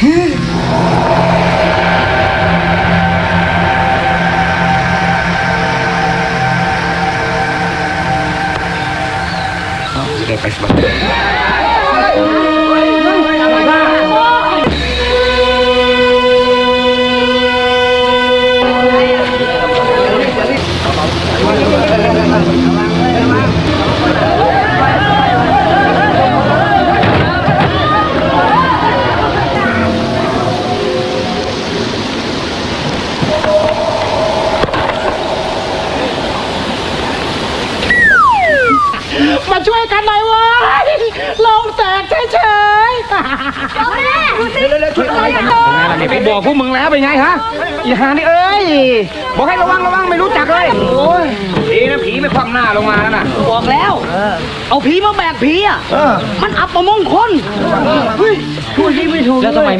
ได้ไปสบายม กันหน่อยเวะลงแตกเฉยๆแม่ดูสิเป็นไงล่ะนี่ไปบอกพวกมึงแล้วเป็นไงฮะอีหานี่เอ้ย บอกให้ระวังระวังไม่รู้จักเลย โอ้ยดีนะผีไม่คว่ำหน้าลงมาแล้วน่ะ บอกแล้ว เอาผีมาแบกผีอะ มันอับประมงคลช่วยที่ไม่ถูกแล้วทำไมไม่